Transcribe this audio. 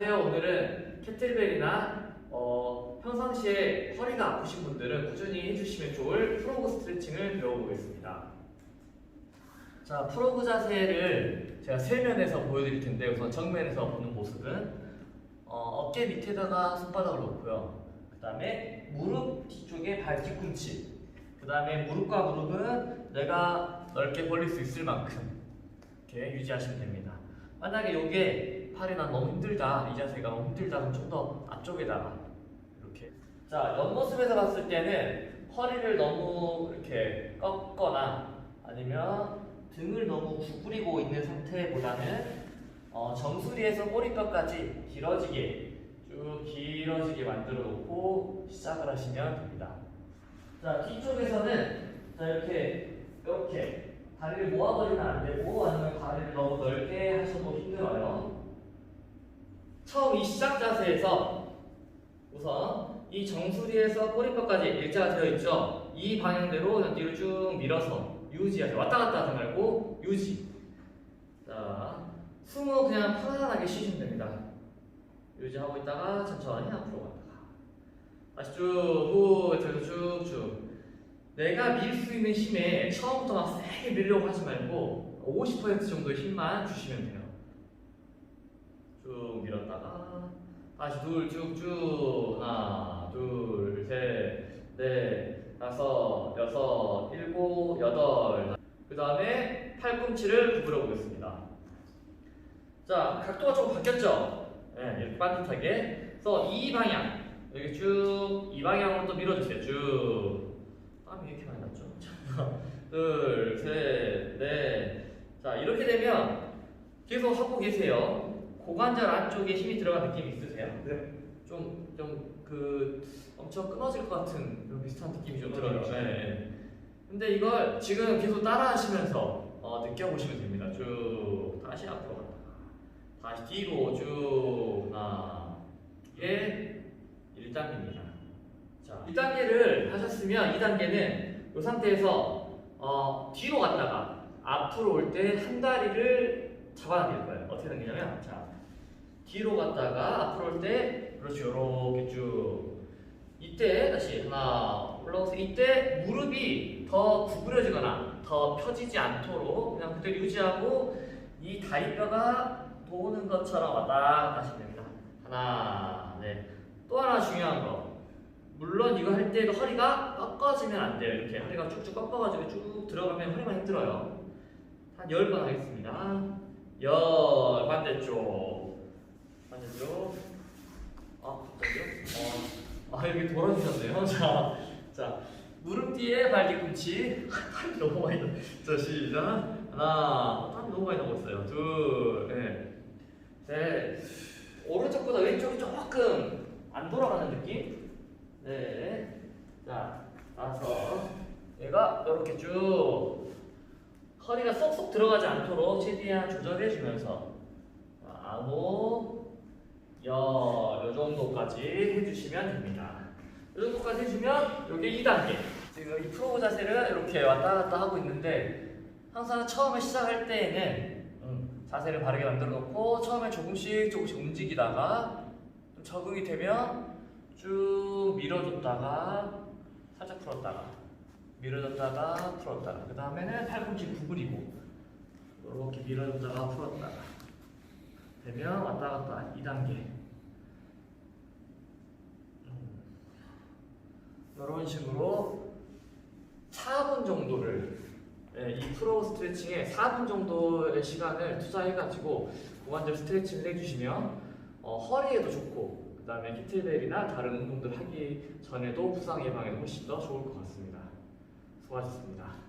네, 오늘은 캐틀벨이나 어, 평상시에 허리가 아프신 분들은 꾸준히 해주시면 좋을 프로그 스트레칭을 배워보겠습니다. 자, 프로그 자세를 제가 세면에서 보여드릴 텐데 우선 정면에서 보는 모습은 어, 깨 밑에다가 손바닥을 놓고요. 그 다음에 무릎 뒤쪽에 발 뒤꿈치. 그 다음에 무릎과 무릎은 내가 넓게 벌릴 수 있을 만큼 이렇게 유지하시면 됩니다. 만약에 이게 팔이 난 너무 힘들다 이 자세가 너무 힘들다 그럼 좀 더 앞쪽에다가 이렇게. 자 옆모습에서 봤을 때는 허리를 너무 이렇게 꺾거나 아니면 등을 너무 구부리고 있는 상태보다는 어, 정수리에서 꼬리뼈까지 길어지게 쭉 길어지게 만들어 놓고 시작을 하시면 됩니다. 자 뒤쪽에서는 자 이렇게 이렇게 다리를 모아버리면 안 되고 아니면 다리를 너무 넓게 하셔도 힘들어요. 처음 이 시작 자세에서 우선 이 정수리에서 꼬리뼈까지 일자가 되어 있죠. 이 방향대로 뒤로 쭉 밀어서 유지하세요. 왔다 갔다 하지 말고 유지. 자, 숨은 그냥 편안하게 쉬시면 됩니다. 유지하고 있다가 천천히 앞으로 갔다가 다시 쭉 후, 뒤로 쭉쭉. 내가 밀 수 있는 힘에 처음부터 막 세게 밀려고 하지 말고 50% 정도의 힘만 주시면 돼요. 쭉 밀었다가 다시 둘 쭉쭉 하나 둘셋넷 다섯 여섯 일곱 여덟 그 다음에 팔꿈치를 구부려 보겠습니다. 자 각도가 조금 바뀌었죠? 네, 이렇게 반듯하게 그래서 이 방향 여기 쭉이 방향으로 또 밀어주세요. 쭉 땀이 이렇게 많이 났죠? 둘, 셋, 넷. 자, 이렇게 되면 계속 하고 계세요. 고관절 안쪽에 힘이 들어간 느낌 있으세요? 네. 좀, 좀, 그, 엄청 끊어질 것 같은 그런 비슷한 느낌이 좀 들어요. 네. 근데 이걸 지금 계속 따라 하시면서 어, 느껴보시면 됩니다. 쭉, 다시 앞으로 갔다가, 다시 뒤로 쭉, 하나, 이게 1단계입니다. 자, 1단계를 하셨으면 2단계는 이 상태에서 어, 뒤로 갔다가 앞으로 올 때 한 다리를 잡아당길 거예요. 어떻게 당기냐면 자 뒤로 갔다가 앞으로 올 때 그렇죠. 요렇게 쭉 이때 다시 하나 올라오서 이때 무릎이 더 구부려지거나 더 펴지지 않도록 그냥 그대로 유지하고 이 다리뼈가 도는 것처럼 왔다 갔다 하시면 됩니다. 하나 네. 또 하나 중요한 거 때도 허리가 꺾어지면 안 돼요. 이렇게 허리가 쭉쭉 꺾어가지고 쭉 들어가면 허리만 힘들어요. 한열번 하겠습니다. 열 반대쪽 반대쪽 아 갑자기요? 어, 아 여기 돌아주셨네요. 자, 자 무릎 뒤에 발 뒤꿈치 땀이 너무 많이 나. 자 시작 하나 땀이 너무 많이 나고 있어요. 둘, 넷, 셋 오른쪽보다 왼쪽이 조금 안 돌아가는 느낌? 네. 자, 다섯. 얘가 이렇게 쭉 허리가 쏙쏙 들어가지 않도록 최대한 조절해주면서 자, 아홉, 열, 요 정도까지 해주시면 됩니다. 이 정도까지 해주면 이게 2단계. 지금 이 프로브 자세를 이렇게 왔다 갔다 하고 있는데 항상 처음에 시작할 때에는 음, 자세를 바르게 만들어 놓고 처음에 조금씩 조금씩 움직이다가 좀 적응이 되면 쭉 밀어줬다가 살짝 풀었다가 밀어줬다가 풀었다가 그 다음에는 팔꿈치 구부리고 이렇게 밀어줬다가 풀었다가 되면 왔다 갔다 2단계. 이런 식으로 4분 정도를 예, 이 프로 스트레칭에 4분 정도의 시간을 투자해가지고 고관절 스트레칭을 해주시면 어, 허리에도 좋고 그 다음에 키틀벨이나 다른 운동들 하기 전에도 부상 예방에 훨씬 더 좋을 것 같습니다. 수고하셨습니다.